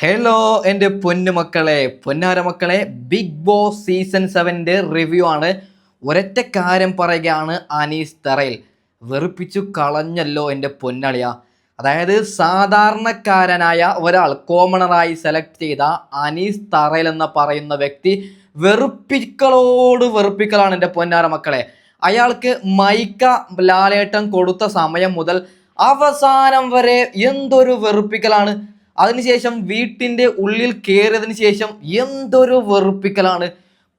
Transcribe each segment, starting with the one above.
Hello എന്റെ പൊന്നു മക്കളെ പൊന്നാര മക്കളെ ബിഗ് ബോസ് സീസൺ സെവന്റെ റിവ്യൂ ആണ്. ഒരൊറ്റ കാര്യം പറയുകയാണ് അനീസ് തറയിൽ. വെറുപ്പിച്ചു കളഞ്ഞല്ലോ എന്റെ പൊന്നളിയ. അതായത് സാധാരണക്കാരനായ ഒരാൾ കോമണറായി സെലക്ട് ചെയ്ത അനീസ് തറയിൽ എന്ന് പറയുന്ന വ്യക്തി വെറുപ്പിക്കളോട് വെറുപ്പിക്കലാണ് എന്റെ പൊന്നാര മക്കളെ. അയാൾക്ക് മൈക്ക ലാലേട്ടം കൊടുത്ത സമയം മുതൽ അവസാനം വരെ എന്തൊരു വെറുപ്പിക്കലാണ്. അതിനുശേഷം വീട്ടിന്റെ ഉള്ളിൽ കയറിയതിന് ശേഷം എന്തൊരു വെറുപ്പിക്കലാണ്.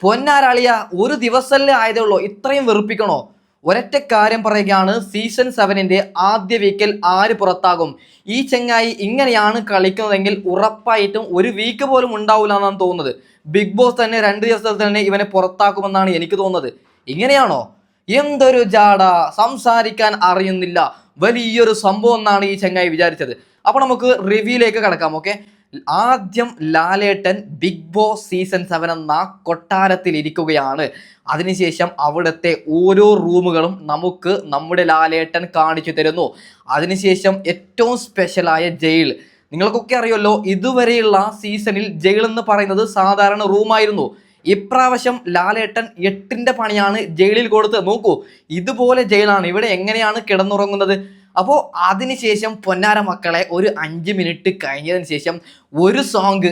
പൊന്നാരാളിയ ഒരു ദിവസമല്ലേ ആയതേ ഉള്ളൂ ഇത്രയും വെറുപ്പിക്കണോ? ഒരൊറ്റ കാര്യം പറയുകയാണ് സീസൺ സെവനിന്റെ ആദ്യ വീക്കിൽ ആര് പുറത്താകും? ഈ ചെങ്ങായി ഇങ്ങനെയാണ് കളിക്കുന്നതെങ്കിൽ ഉറപ്പായിട്ടും ഒരു വീക്ക് പോലും ഉണ്ടാവില്ല എന്നാണ് തോന്നുന്നത്. ബിഗ് ബോസ് തന്നെ രണ്ട് ദിവസത്തിൽ തന്നെ ഇവനെ പുറത്താക്കുമെന്നാണ് എനിക്ക് തോന്നുന്നത്. ഇങ്ങനെയാണോ? എന്തൊരു ജാട സംസാരിക്കാൻ അറിയുന്നില്ല. വലിയൊരു സംഭവം എന്നാണ് ഈ ചെങ്ങായി വിചാരിച്ചത്. അപ്പോൾ നമുക്ക് റിവ്യൂയിലേക്ക് കടക്കാം ഓക്കെ ആദ്യം Lalettan Bigg Boss season seven എന്ന കൊട്ടാരത്തിൽ ഇരിക്കുകയാണ്. അതിനുശേഷം അവിടുത്തെ ഓരോ റൂമുകളും നമുക്ക് നമ്മുടെ ലാലേട്ടൻ കാണിച്ചു തരുന്നു. അതിനുശേഷം ഏറ്റവും സ്പെഷ്യലായ ജയിൽ. നിങ്ങൾക്കൊക്കെ അറിയുമല്ലോ ഇതുവരെയുള്ള സീസണിൽ ജയിൽ എന്ന് പറയുന്നത് സാധാരണ റൂമായിരുന്നു ഇപ്രാവശ്യം ലാലേട്ടൻ എട്ടിന്റെ പണിയാണ് ജയിലിൽ കൊടുത്ത് നോക്കൂ ഇതുപോലെ ജയിലാണ്. ഇവിടെ എങ്ങനെയാണ് കിടന്നുറങ്ങുന്നത്? അപ്പോൾ അതിനുശേഷം പൊന്നാര മക്കളെ ഒരു അഞ്ച് മിനിറ്റ് കഴിഞ്ഞതിന് ശേഷം ഒരു സോങ്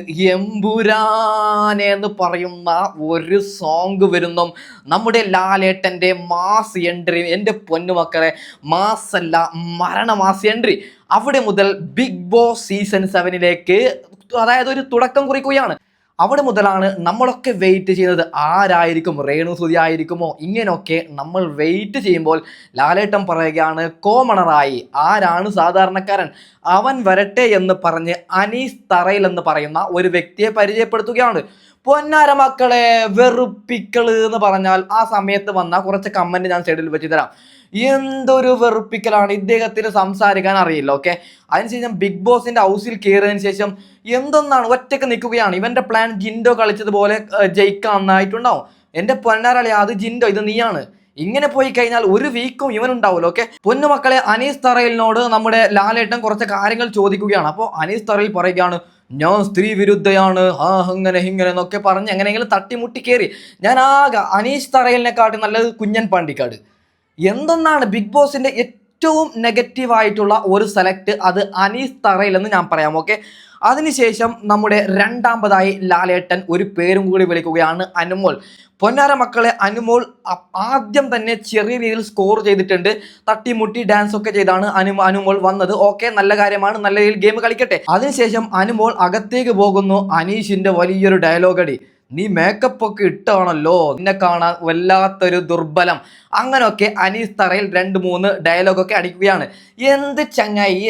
എന്ന് പറയുന്ന ഒരു സോങ് വരുന്നു നമ്മുടെ ലാലേട്ടന്റെ മാസ് എൻട്രി എന്റെ പൊന്നുമക്കളെ മാസല്ല മരണമാസ് എൻട്രി അവിടെ മുതൽ ബിഗ് ബോസ് സീസൺ സെവനിലേക്ക് അതായത് ഒരു തുടക്കം കുറിക്കുകയാണ്. അവിടെ മുതലാണ് നമ്മളൊക്കെ വെയിറ്റ് ചെയ്യുന്നത് ആരായിരിക്കും? രേണു സുതി ആയിരിക്കുമോ? ഇങ്ങനെയൊക്കെ നമ്മൾ വെയിറ്റ് ചെയ്യുമ്പോൾ ലാലേട്ടൻ പറയുകയാണ് കോമണറായി ആരാണ് സാധാരണക്കാരൻ? അവൻ വരട്ടെ എന്ന് പറഞ്ഞ് അനീസ് തറയിൽ എന്ന് പറയുന്ന ഒരു വ്യക്തിയെ പരിചയപ്പെടുത്തുകയാണ്. പൊന്നാര മക്കളെ വെറുപ്പിക്കൾ എന്ന് പറഞ്ഞാൽ ആ സമയത്ത് വന്ന കുറച്ച് കമന്റ് ഞാൻ സൈഡിൽ വെച്ച് തരാം. എന്തൊരു വെറുപ്പിക്കലാണ് ഇദ്ദേഹത്തിന് സംസാരിക്കാൻ അറിയില്ല ഓക്കെ അതിനുശേഷം ബിഗ് ബോസിന്റെ ഹൗസിൽ കയറിയതിനു ശേഷം എന്തൊന്നാണ് ഒറ്റയ്ക്ക് നിൽക്കുകയാണ്. ഇവന്റെ പ്ലാൻ ജിൻഡോ കളിച്ചതുപോലെ നന്നായിട്ടുണ്ടാവും. എന്റെ പൊന്നാരളി അത് ജിൻഡോ ഇത് നീയാണ്. ഇങ്ങനെ പോയി കഴിഞ്ഞാൽ ഒരു വീക്കും ഇവൻ ഉണ്ടാവുമല്ലോ ഓക്കെ പൊന്നുമക്കളെ അനീസ് തറയിലിനോട് നമ്മുടെ ലാലേട്ടൻ കുറച്ച് കാര്യങ്ങൾ ചോദിക്കുകയാണ്. അപ്പോൾ അനീസ് തറയിൽ പറയുകയാണ് ഞാൻ സ്ത്രീ വിരുദ്ധയാണ് ആ ഇങ്ങനെ ഇങ്ങനെ എന്നൊക്കെ പറഞ്ഞ് എങ്ങനെയെങ്കിലും തട്ടിമുട്ടി കയറി ഞാൻ ആകെ അനീഷ് തറയലിനെക്കാട്ടി നല്ലത് കുഞ്ഞൻ പാണ്ടിക്കാട്. എന്തെന്നാണ് ബിഗ് ബോസിന്റെ ഏറ്റവും നെഗറ്റീവ് ആയിട്ടുള്ള ഒരു സെലക്ട് അത് അനീസ് തറയിൽ എന്ന് ഞാൻ പറയാം ഓക്കെ അതിനുശേഷം നമ്മുടെ രണ്ടാമതായി ലാലേട്ടൻ ഒരു പേരും കൂടി വിളിക്കുകയാണ് അനുമോൾ. പൊന്നാര മക്കളെ അനുമോൾ ആദ്യം തന്നെ ചെറിയ രീതിയിൽ സ്കോർ ചെയ്തിട്ടുണ്ട്. തട്ടിമുട്ടി ഡാൻസ് ഒക്കെ ചെയ്താണ് അനു അനുമോൾ വന്നത്. ഓക്കെ നല്ല കാര്യമാണ്. നല്ല രീതിയിൽ ഗെയിം കളിക്കട്ടെ. അതിനുശേഷം അനുമോൾ അകത്തേക്ക് പോകുന്നു അനീഷിന്റെ വലിയൊരു ഡയലോഗടി നീ മേക്കപ്പ് ഒക്കെ ഇട്ടാണല്ലോ നിന്നെ കാണാൻ വല്ലാത്തൊരു ദുർബലം. അങ്ങനെയൊക്കെ അനീസ് തറയിൽ രണ്ട് മൂന്ന് ഡയലോഗൊക്കെ അടിക്കുകയാണ്. എന്ത് ചങ്ങായി?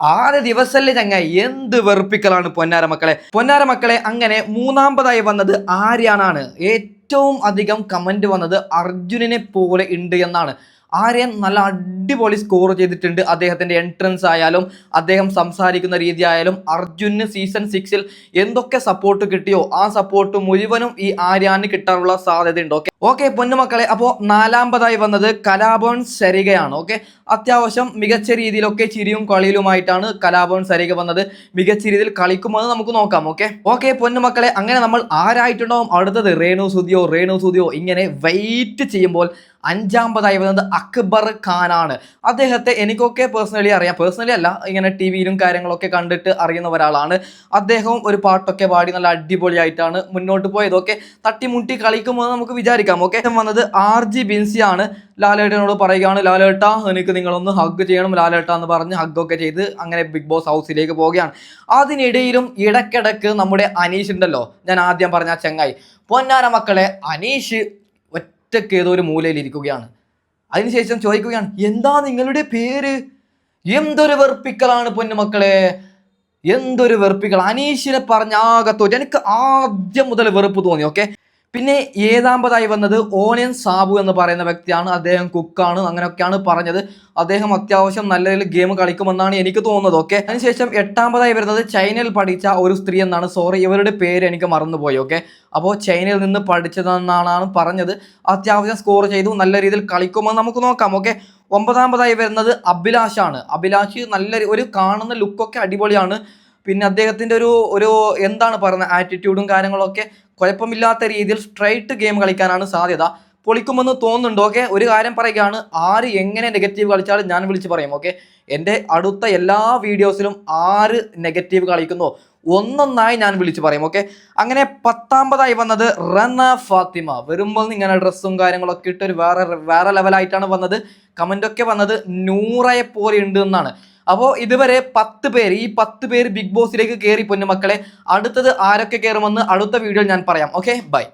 ആറ് ദിവസമല്ലേ ചങ്ങായി? എന്ത് വെറുപ്പിക്കലാണ് പൊന്നാര മക്കളെ? പൊന്നാര മക്കളെ അങ്ങനെ മൂന്നാമതായി വന്നത് ആര്യാനാണ് ഏറ്റവും അധികം കമന്റ് വന്നത് അർജുനനെ പോലെ ഉണ്ട് എന്നാണ്. ആര്യൻ നല്ല അടിപൊളി സ്കോർ ചെയ്തിട്ടുണ്ട്. അദ്ദേഹത്തിന്റെ എൻട്രൻസ് ആയാലും അദ്ദേഹം സംസാരിക്കുന്ന രീതി ആയാലും അർജുന് സീസൺ സിക്സിൽ എന്തൊക്കെ സപ്പോർട്ട് കിട്ടിയോ ആ സപ്പോർട്ട് മുഴുവനും ഈ ആര്യാന് കിട്ടാനുള്ള സാധ്യതയുണ്ട്. ഓക്കെ ഓക്കെ പൊന്നുമക്കളെ അപ്പോൾ നാലാമതായി വന്നത് കലാഭവൻ സരികയാണ്. ഓക്കെ അത്യാവശ്യം മികച്ച രീതിയിലൊക്കെ ചിരിയും കളിയിലുമായിട്ടാണ് കലാഭവൻ സരിക വന്നത്. മികച്ച രീതിയിൽ കളിക്കുമെന്ന് നമുക്ക് നോക്കാം. ഓക്കെ ഓക്കെ പൊന്നുമക്കളെ അങ്ങനെ നമ്മൾ ആരായിട്ടുണ്ടാവും? അടുത്തത് റേണു സുതിയോ റേണു സുതിയോ ഇങ്ങനെ വെയിറ്റ് ചെയ്യുമ്പോൾ അഞ്ചാമതായി വരുന്നത് അക്ബർ ഖാനാണ്. അദ്ദേഹത്തെ എനിക്കൊക്കെ പേഴ്സണലി അറിയാം. പേഴ്സണലി അല്ല ഇങ്ങനെ ടി വിയിലും കാര്യങ്ങളൊക്കെ കണ്ടിട്ട് അറിയുന്ന ഒരാളാണ്. അദ്ദേഹവും ഒരു പാട്ടൊക്കെ പാടി നല്ല അടിപൊളിയായിട്ടാണ് മുന്നോട്ട് പോയതൊക്കെ തട്ടിമുട്ടി കളിക്കുമെന്ന് നമുക്ക് വിചാരിക്കാം. ഓക്കെ വന്നത് ആർ ജി ബിൻസി ആണ് ലാലേട്ടനോട് പറയുകയാണ് ലാലേട്ട എനിക്ക് നിങ്ങളൊന്ന് ഹഗ് ചെയ്യണം. ലാലേട്ട എന്ന് പറഞ്ഞ് ഹഗ്ഗൊക്കെ ചെയ്ത് അങ്ങനെ ബിഗ് ബോസ് ഹൗസിലേക്ക് പോവുകയാണ്. അതിനിടയിലും ഇടയ്ക്കിടയ്ക്ക് നമ്മുടെ അനീഷ് ഉണ്ടല്ലോ. ഞാൻ ആദ്യം പറഞ്ഞ ചെങ്ങായി. പൊന്നാര മക്കളെ അനീഷ് ഒറ്റയ്ക്ക് ഏതോ ഒരു മൂലയിൽ ഇരിക്കുകയാണ്. അതിനുശേഷം ചോദിക്കുകയാണ് എന്താ നിങ്ങളുടെ പേര്? എന്തൊരു വെറുപ്പിക്കലാണ് പൊന്നുമക്കളെ? എന്തൊരു വെറുപ്പിക്കൽ? അനീഷിനെ പറഞ്ഞ ആകെ തോറ്റി. എനിക്ക് ആദ്യം മുതൽ വെറുപ്പ് തോന്നി ഓക്കെ പിന്നെ ഏഴാമതായി വന്നത് ഓനിയൻ സാബു എന്ന് പറയുന്ന വ്യക്തിയാണ്. അദ്ദേഹം കുക്കാണ്. അങ്ങനെയൊക്കെയാണ് പറഞ്ഞത്. അദ്ദേഹം അത്യാവശ്യം നല്ല രീതിയിൽ ഗെയിം കളിക്കുമെന്നാണ് എനിക്ക് തോന്നുന്നത്. ഓക്കെ അതിനുശേഷം എട്ടാമതായി വരുന്നത് ചൈനയിൽ പഠിച്ച ഒരു സ്ത്രീ എന്നാണ്. സോറി ഇവരുടെ പേര് എനിക്ക് മറന്നുപോയി. ഓക്കെ അപ്പോൾ ചൈനയിൽ നിന്ന് പഠിച്ചതെന്നാണ് പറഞ്ഞത്. അത്യാവശ്യം സ്കോർ ചെയ്തു. നല്ല രീതിയിൽ കളിക്കുമെന്ന് നമുക്ക് നോക്കാം. ഓക്കെ ഒമ്പതാമതായി വരുന്നത് അഭിലാഷാണ്. അഭിലാഷ് നല്ല ഒരു കാണുന്ന ലുക്കൊക്കെ അടിപൊളിയാണ്. പിന്നെ അദ്ദേഹത്തിന്റെ ഒരു ഒരു എന്താണ് പറയുന്നത് ആറ്റിറ്റ്യൂഡും കാര്യങ്ങളൊക്കെ കുഴപ്പമില്ലാത്ത രീതിയിൽ സ്ട്രൈറ്റ് ഗെയിം കളിക്കാനാണ് സാധ്യത. പൊളിക്കുമെന്ന് തോന്നുന്നുണ്ട് ഓക്കെ ഒരു കാര്യം പറയുകയാണ് ആര് എങ്ങനെ നെഗറ്റീവ് കളിച്ചാലും ഞാൻ വിളിച്ച് പറയും ഓക്കെ എന്റെ അടുത്ത എല്ലാ വീഡിയോസിലും ആര് നെഗറ്റീവ് കളിക്കുന്നോ ഒന്നൊന്നായി ഞാൻ വിളിച്ച് പറയും ഓക്കെ അങ്ങനെ പത്താമ്പതായി വന്നത് റന ഫാത്തിമ. വരുമ്പോൾ ഇങ്ങനെ ഡ്രസ്സും കാര്യങ്ങളൊക്കെ ഇട്ട് ഒരു വേറെ വേറെ ലെവലായിട്ടാണ് വന്നത്. കമന്റ് ഒക്കെ വന്നത് നൂറയെ പോലെ ഉണ്ട് എന്നാണ്. അപ്പോൾ ഇതുവരെ പത്ത് പേര് ഈ പത്ത് പേര് ബിഗ് ബോസിലേക്ക് കയറി പൊന്നു മക്കളെ. അടുത്തത് ആരൊക്കെ കയറുമെന്ന് അടുത്ത വീഡിയോയിൽ ഞാൻ പറയാം ഓക്കെ ബൈ